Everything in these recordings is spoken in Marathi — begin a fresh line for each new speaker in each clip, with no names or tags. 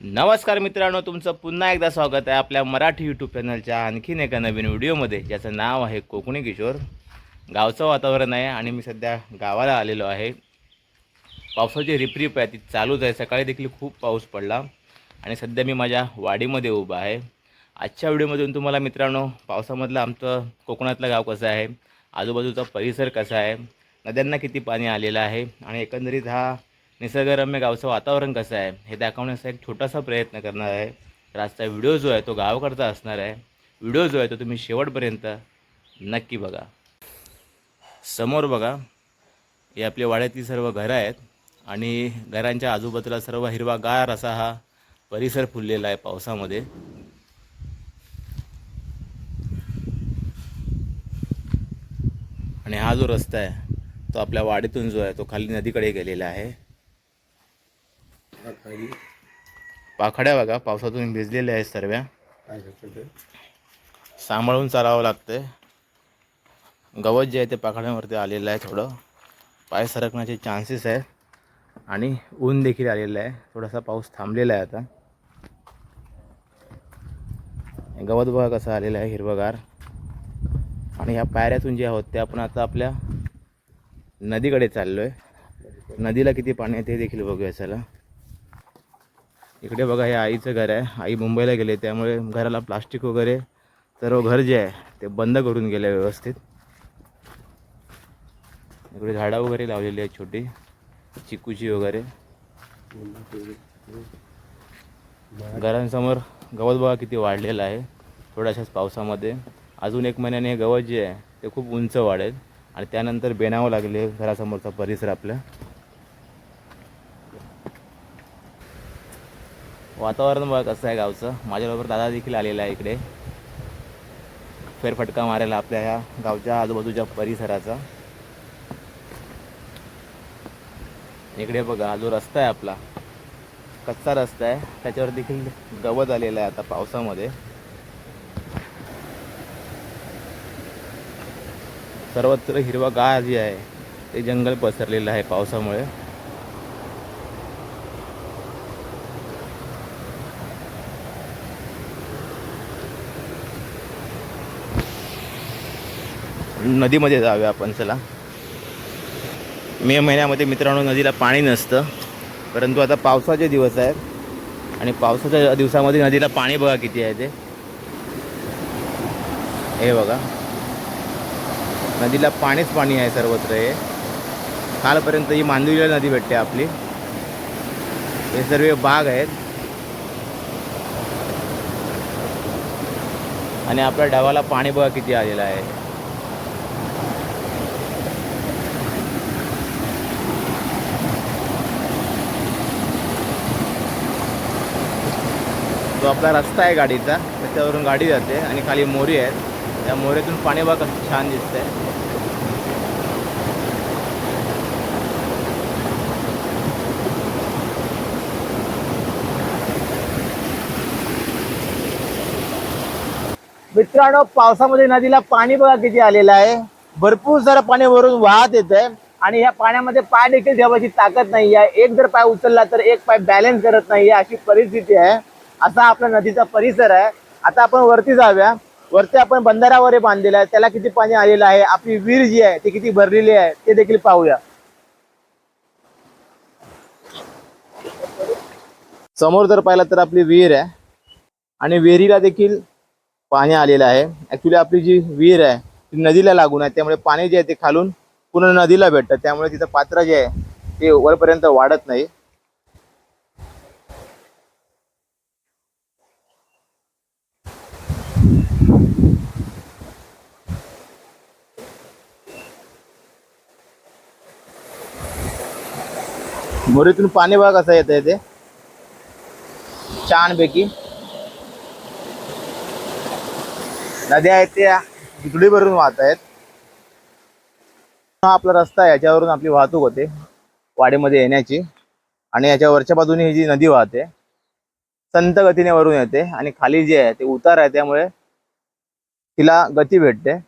नमस्कार मित्रांनो तुमचं पुन्हा एकदा स्वागत आहे आपल्या मराठी यूट्यूब चॅनलच्या आणखीन एका नवीन व्हिडिओमध्ये ज्याचं नाव आहे कोकणी किशोर. गावचं वातावरण आहे आणि मी सध्या गावाला आलेलो आहे. पावसाची रिपरिप आहे ती चालूच आहे. सकाळी देखील खूप पाऊस पडला आणि सध्या मी माझ्या वाडीमध्ये उभा आहे. आजच्या व्हिडिओमधून तुम्हाला मित्रांनो पावसामधलं आमचं कोकणातलं गाव कसं आहे आजूबाजूचा परिसर कसा आहे नद्यांना किती पाणी आलेलं आहे आणि एकंदरीत हा निसर्गरम्य गावचं वातावरण कसं आहे हे दाखवण्याचा एक छोटासा प्रयत्न करणार आहे. तर आजचा व्हिडिओ जो आहे तो गावाकडचा असणार आहे. व्हिडिओ जो आहे तो तुम्ही शेवटपर्यंत नक्की बघा. समोर बघा हे आपली वाड्यातली सर्व घरं आहेत आणि घरांच्या आजूबाजूला सर्व हिरवागार असा हा परिसर फुललेला आहे पावसामध्ये. आणि हा जो रस्ता आहे तो आपल्या वाडीतून जो आहे तो खाली नदीकडे गेलेला आहे. पाखड्या बघा पावसातून भिजलेल्या आहेत सर्व्या. सांभाळून चालावं लागतंय. गवत जे आहे ते पाखड्यांवरती आलेलं आहे थोडं. पाय सरकण्याचे चान्सेस आहेत. आणि ऊन देखील आलेलं आहे. थोडासा पाऊस थांबलेला आहे आता. गवत बघा कसं आलेलं आहे हिरवगार. आणि ह्या पायऱ्यातून जे आहोत ते आपण आता आपल्या नदीकडे चाललो आहे नदीला किती पाणी आहे ते देखील बघूया चला. इकडे बघा हे आईचं घर आहे. आई मुंबईला गेले त्यामुळे घराला प्लास्टिक वगैरे सर्व घर जे आहे ते बंद करून गेले व्यवस्थित. इकडे झाडं वगैरे लावलेली आहेत छोटी चिकूची वगैरे. घरांसमोर गवत बघा किती वाढलेलं आहे थोड्याशाच पावसामध्ये. अजून एक महिन्याने हे गवत जे आहे ते खूप उंच वाढेल. आणि त्यानंतर बेनावं लागले घरासमोरचा परिसर आपल्या वातावरण बघा कसं आहे गावचं. माझ्याबरोबर दादा देखील आलेला आहे इकडे. फेरफटका मारायला आपल्या ह्या गावच्या आजूबाजूच्या परिसराचा. इकडे बघा जो रस्ता आहे आपला कच्चा रस्ता आहे. त्याच्यावर देखील गवत आलेलं आहे आता पावसामध्ये. सर्वत्र हिरवा गाळ जे आहे ते जंगल पसरलेलं आहे पावसामुळे. नदीमध्ये जाऊया आपण चला. मे महिन्यामध्ये मित्रांनो नदीला पाणी नसतं. परंतु आता पावसाचे दिवस आहेत. आणि पावसाच्या दिवसामध्ये नदीला पाणी बघा किती आहे ते. हे बघा. नदीला पाणीच पाणी आहे सर्वत्र हे. कालपर्यंत ही मांदुरीला नदी भेटते आपली. हे सर्व बाग आहेत. आणि आपल्या डावाला पाणी बघा किती आलेलं आहे. जो आपला रस्ता आहे गाडीचा त्याच्यावरून गाडी जाते आणि खाली मोरी आहेत. त्या मोरीतून पाणी बघा कसं छान दिसतंय.
मित्रांनो पावसामध्ये नदीला पाणी बघा किती आलेलं आहे. भरपूर सारं पाणी वरून वाहत येत आहे आणि या पाण्यामध्ये पाय देखील ठेवायची ताकद नाही आहे एक जर पाय उचलला तर एक पाय बॅलन्स करत नाही अशी परिस्थिती आहे. असा आपला नदीचा परिसर आहे. आता आपण वरती जाऊया. वरती आपण बंधारावर बांधलेला आहे. त्याला किती पाणी आलेलं आहे? आपली विहीर जी आहे ती किती भरलेली आहे? ते देखील पाहूया. समोर जर पाहिलं तर आपली विहीर आहे. आणि विहिरीला देखील पाणी आलेलं आहे. ऍक्च्युली आपली जी विहीर आहे ती नदीला लागून आहे. त्यामुळे पाणी जे आहे ते खालून पूर्ण नदीला भेटतं. त्यामुळे तिचं पात्र जे आहे ते वरपर्यंत वाढत नाही. मोरीतून पाणी बघा कसं येत आहे ते. छानपैकी. नद्या आहेत त्या दुधडी भरून वाहत आहेत. हा आपला रस्ता आहे याच्यावरून आपली वाहतूक होते वाडीमध्ये येण्याची. आणि याच्या वरच्या बाजूने ही जी नदी वाहते संत गतीने वरून येते. आणि खाली जे आहे ते उतार आहे त्यामुळे तिला गती भेटते.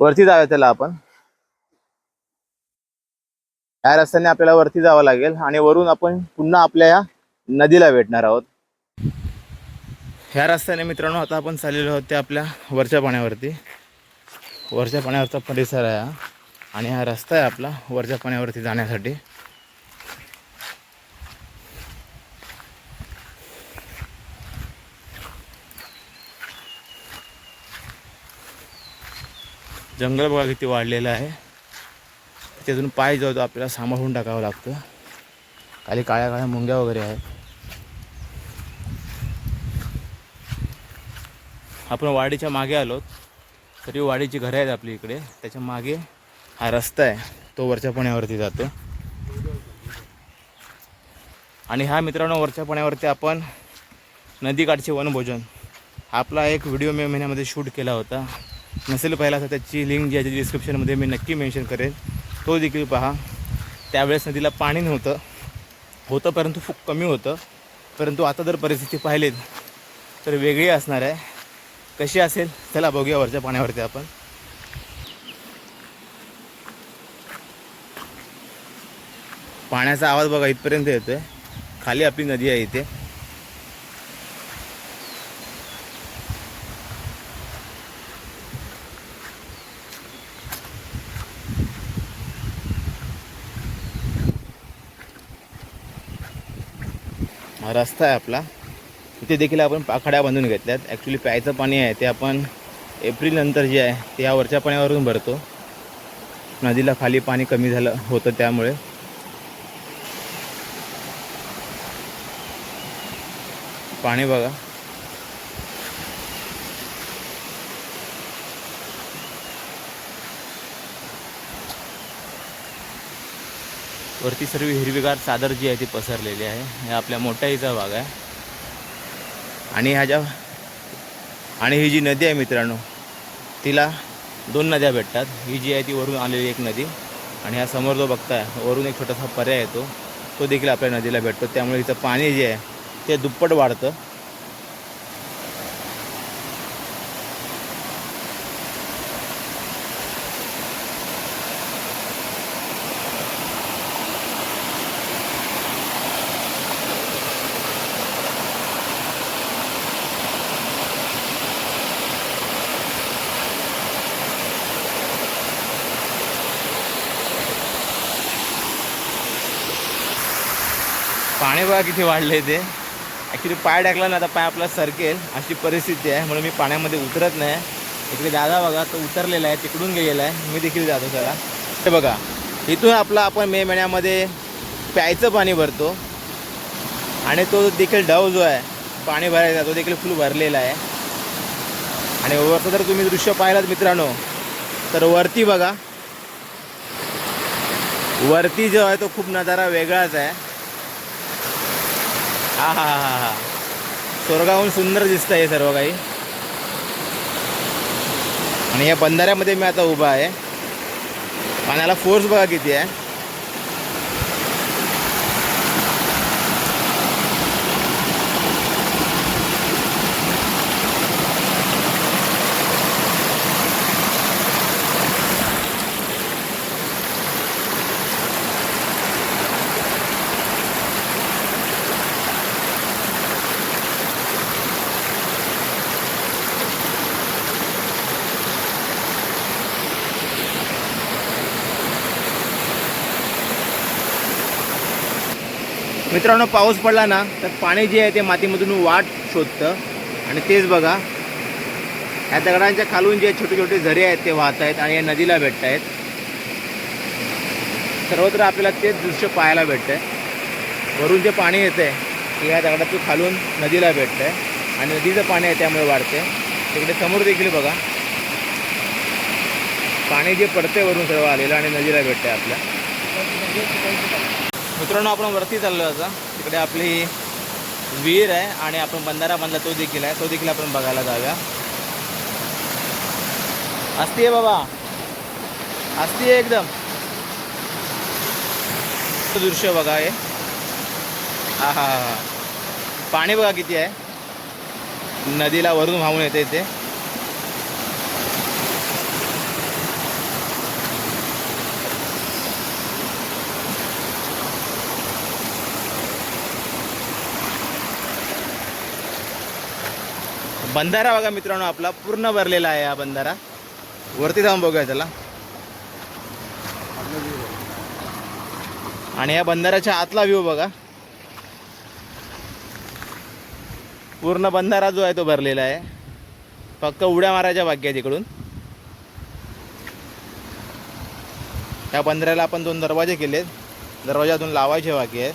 वरती जाऊया त्याला आपण या रस्त्याने आपल्याला वरती जावं लागेल आणि वरून आपण पुन्हा आपल्या या नदीला भेटणार आहोत.
ह्या रस्त्याने मित्रांनो आता आपण चाललेलो आहोत ते आपल्या वरच्या पाण्यावरती. वरच्या पाण्यावरचा परिसर आहे हा. आणि हा रस्ता आहे आपला वरच्या पाण्यावरती जाण्यासाठी. जंगल बघा किती वाढलेलं आहे. त्यातून पाय जो होतो तो आपल्याला सांभाळून टाकावं लागतं. खाली काळ्या काळ्या मुंग्या वगैरे आहेत. आपण वाडीच्या मागे आलो तरी वाडीची घरं आहेत आपली इकडे. त्याच्यामागे हा रस्ता आहे. तो वरच्या पुण्यावरती जातो. आणि हा मित्रांनो वरच्या पुण्यावरती आपण नदीकाठचे वनभोजन आपला एक व्हिडिओ मे महिन्यामध्ये शूट केला होता. नसेल पाहिला तर त्याची लिंक जी आहे डिस्क्रिप्शनमध्ये मी नक्की मेन्शन करेन. तो देखील पहा. त्यावेळेस नदीला पाणी नव्हतं. होतं परंतु खूप कमी होतं. परंतु आता जर परिस्थिती पाहिलीत तर वेगळी असणार आहे. कशी असेल? चला बघूया वरच्या पाण्यावरती आपण. पाण्याचा आवाज बघा इथपर्यंत येतो आहे खाली आपली नदी आहे इथे. रस्ता आहे आपला. इथे देखील आपण पाखाड्या बांधून घेतल्यात. ॲक्च्युली प्यायचं पाणी आहे ते आपण एप्रिलनंतर जे आहे ते या वरच्या पाण्यावरून भरतो. नदीला खाली पाणी कमी झालं होतं त्यामुळे. पाणी बघा. वरती सर्व हिरवीगार चादर जी आहे ती पसरलेली आहे. हे आपल्या मोठाईचा भाग आहे. आणि ह्याच्या आणि ही जी नदी आहे मित्रांनो तिला दोन नद्या भेटतात. ही जी आहे ती वरून आलेली एक नदी. आणि ह्या समोर जो बघताय वरून एक छोटासा पर्याय येतो. तो देखील आपल्या नदीला भेटतो. त्यामुळे हिचं पाणी जे आहे ते दुप्पट वाढतं. पाणी बघा किती वाढले ते. ॲक्च्युली पाय टाकला ना आता पाय आपला सरकेल. अशी परिस्थिती आहे म्हणून मी पाण्यामध्ये उतरत नाही. इकडे दादा बघा तो उतरलेला आहे तिकडून गेलेला आहे. मी देखील जातो त्याला. हे बघा इथून आपला आपण मे महिन्यामध्ये प्यायचं पाणी भरतो. आणि तो देखील डव जो आहे पाणी भरायचा तो देखील फुल भरलेला आहे. आणि वरचं जर तुम्ही दृश्य पाहिलात मित्रांनो तर वरती बघा. वरती जो आहे तो खूप नजारा वेगळाच आहे. हा हा हा हा. स्वर्गाहून सुंदर दिसतं आहे सर्व काही. आणि या बंधाऱ्यामध्ये मी आता उभा आहे. पाण्याला फोर्स बघा किती आहे. मित्रांनो पाऊस पडला ना तर पाणी जे आहे ते मातीमधून वाट शोधतं. आणि तेच बघा ह्या दगडांच्या खालून जे छोटे छोटे झरे आहेत ते वाहत आहेत आणि या नदीला भेटत आहेत. सर्वत्र आपल्याला तेच दृश्य पाहायला भेटतं आहे वरून जे पाणी येतं आहे ते ह्या दगडातून खालून नदीला भेटतं आहे आणि नदीचं पाणी आहे त्यामुळे वाढते तिकडे समोर देखील बघा. पाणी जे पडते वरून सर्व आलेलं आणि नदीला भेटतं आहे आपल्या. मित्रांनो आपण वरती चाललो आता. तिकडे आपली विहीर आहे आणि आपण बंधारा बांधला तो देखील आहे. तो देखील आपण बघायला जाऊया. असती आहे बाबा. असती आहे एकदम. दृश्य बघा हे. हा हा हा पाणी बघा किती आहे. नदीला वरून वाहून येते इथे. बंधारा बघा मित्रांनो आपला पूर्ण भरलेला आहे हा बंधारा. वरती जाऊन बघूया त्याला. आणि या बंधाराच्या आतला व्ह्यू बघा. पूर्ण बंधारा जो आहे तो भरलेला आहे. फक्त उड्या मारायच्या बाकी आहे तिकडून त्या बंधाऱ्याला आपण दोन दरवाजे केलेत. दरवाजातून लावायचे बाकी आहेत.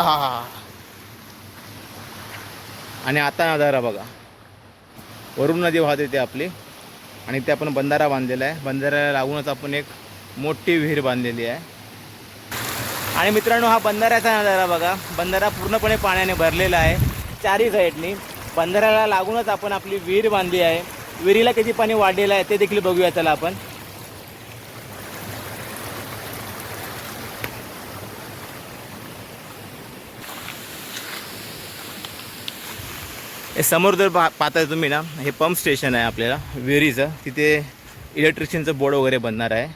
हा. आणि आता नजारा बघा. वरून नदी वाहत येते आपली. आणि ते आपण बंधारा बांधलेला आहे. बंधाऱ्याला लागूनच आपण एक मोठी विहीर बांधलेली आहे. आणि मित्रांनो हा बंधाऱ्याचा नजारा बघा. बंधारा पूर्णपणे पाण्याने भरलेला आहे. चारही साईडनी. बंधाऱ्याला लागूनच आपण आपली विहीर बांधली आहे. विहिरीला किती पाणी वाढलेलं आहे ते देखील बघूया त्याला आपण. हे समोर जर पा पाहताय तुम्ही ना हे पंप स्टेशन आहे आपल्याला विहिरीचं. तिथे इलेक्ट्रिशियनचं बोर्ड वगैरे बनणार आहे.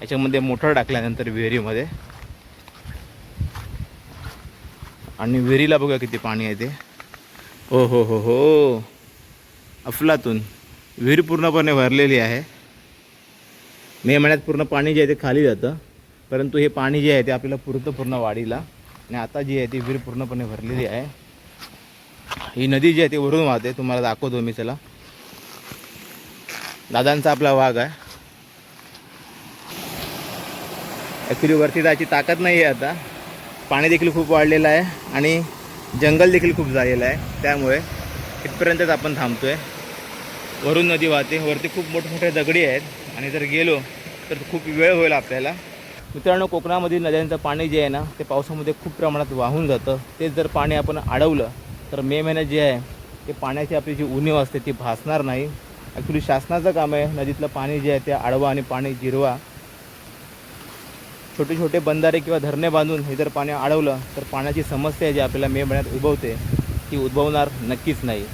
याच्यामध्ये मोटर टाकल्यानंतर विहिरीमध्ये. आणि विहिरीला बघा किती पाणी आहे ते. हो हो हो हो. अफलातून. विहीर पूर्णपणे भरलेली आहे. मे महिन्यात पूर्ण पाणी जे आहे ते खाली जातं. परंतु हे पाणी जे आहे ते आपल्याला पुरतं पूर्ण वाढीला. आणि आता जी आहे ती विहीर पूर्णपणे भरलेली आहे. ही नदी जी आहे ती वरून वाहते. तुम्हाला दाखवतो मी चला. दादांचा आपला वाघ आहे. ॲक्च्युली वरती जायची ताकद नाही आहे आता. पाणी देखील खूप वाढलेलं आहे आणि जंगल देखील खूप झालेलं आहे. त्यामुळे इथपर्यंतच आपण थांबतो आहे वरून नदी वाहते. वरती खूप मोठमोठे दगडी आहेत. आणि जर गेलो तर खूप वेळ होईल आपल्याला. मित्रांनो कोकणामधील नद्यांचं पाणी जे आहे ना ते पावसामध्ये खूप प्रमाणात वाहून जातं. तेच जर पाणी आपण अडवलं तर मे महिन्यात जे आहे ते पाण्याची आपली जी उणीव असते ती भासणार नाही. ॲक्च्युली शासनाचं काम आहे नदीतलं पाणी जे आहे ते आडवा आणि पाणी जिरवा. छोटे छोटे बंधारे किंवा धरणे बांधून हे जर पाणी अडवलं तर पाण्याची समस्या जी आपल्याला मे महिन्यात उद्भवते ती उद्भवणार नक्कीच नाही.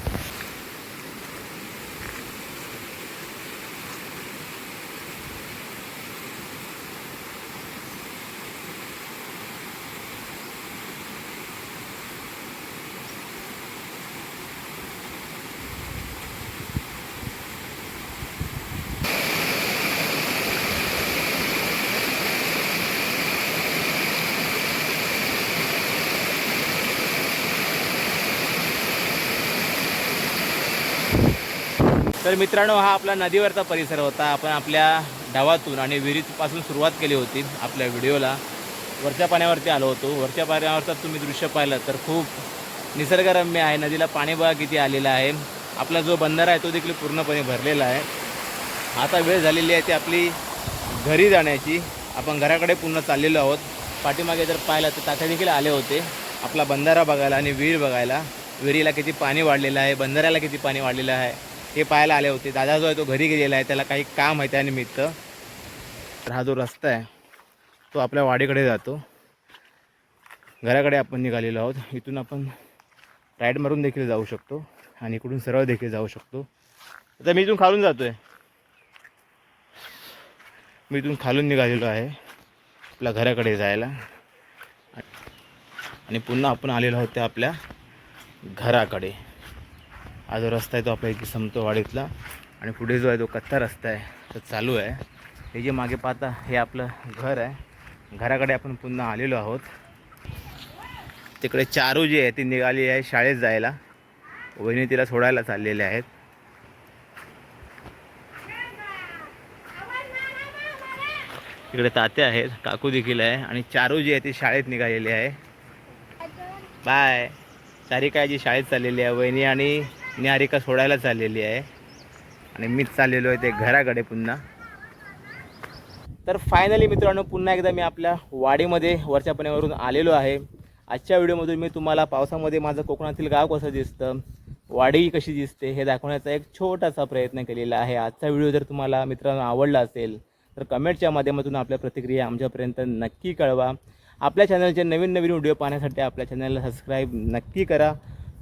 तर मित्रांनो हा आपला नदीवरचा परिसर होता. आपण आपल्या डावातून आणि विहिरीपासून सुरुवात केली होती आपल्या व्हिडिओला. वरच्या पाण्यावरती आलो होतो. वरच्या पाण्यावरचं तुम्ही दृश्य पाहिलं तर खूप निसर्गरम्य आहे. नदीला पाणी बघा किती आलेलं आहे. आपला जो बंधारा आहे तो देखील पूर्णपणे भरलेला आहे. आता वेळ झालेली आहे ती आपली घरी जाण्याची. आपण घराकडे पूर्ण चाललेलो आहोत. पाठीमागे जर पाहिलं तर तात्या देखील आले होते. आपला बंधारा बघायला आणि विहीर बघायला. विहिरीला किती पाणी वाढलेलं आहे. बंधाऱ्याला किती पाणी वाढलेलं आहे. हे पाहायला आले होते. दादा जो आहे तो घरी गेलेला आहे. त्याला काही काम आहे त्यानिमित्त तर हा जो रस्ता आहे तो आपल्या वाडीकडे जातो. घराकडे आपण निघालेलो आहोत. इथून आपण राईड मारून देखील जाऊ शकतो आणि इकडून सरळ देखील जाऊ शकतो. आता मी इथून खालून जातो आहे मी इथून खालून निघालेलो आहे आपल्या घराकडे जायला. आणि पुन्हा आपण आलेलो आहोत त्या आपल्या घराकडे. हा जो रस्ता आहे तो आपल्या इथे संपतो वाडीतला आणि पुढे जो आहे तो कच्चा रस्ता आहे तो चालू आहे. हे जे मागे पाहता हे आपलं घर आहे. घराकडे आपण पुन्हा आलेलो आहोत. तिकडे चारू जी आहे ती निघाली आहे शाळेत जायला. वहिनी तिला सोडायला चाललेले आहेत. तिकडे तात्या आहेत काकू देखील आहे. आणि चारू जी आहे ती शाळेत निघालेली आहे. बाय. सारिका जी शाळेत चाललेली आहे वहिनी आणि निहारिका सोडायला चाललेली आहे. आणि मीच चाललेलो आहे ते घराकडे पुन्हा. तर फायनली मित्रांनो पुन्हा एकदा मी आपल्या वाडीमध्ये वरच्या पण्यावरून आलेलो आहे. आजच्या व्हिडिओमधून मी तुम्हाला पावसामध्ये माझं कोकणातील गाव कसं दिसतं वाडी कशी दिसते हे दाखवण्याचा एक छोटासा प्रयत्न केलेला आहे. आजचा व्हिडिओ जर तुम्हाला मित्रांनो आवडला असेल तर कमेंटच्या माध्यमातून आपल्या प्रतिक्रिया आमच्यापर्यंत नक्की कळवा. आपल्या चॅनलचे नवीन नवीन व्हिडिओ पाहण्यासाठी आपल्या चॅनलला सबस्क्राईब नक्की करा.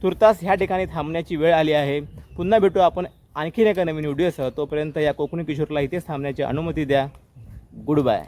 तुर्तास ह्या ठिकाणी थांबण्याची वेळ आली आहे. पुन्हा भेटू आपण आणखीन एका नवीन व्हिडिओसह. तोपर्यंत या कोकणी किशोरला इथेच थांबण्याची अनुमती द्या. Good bye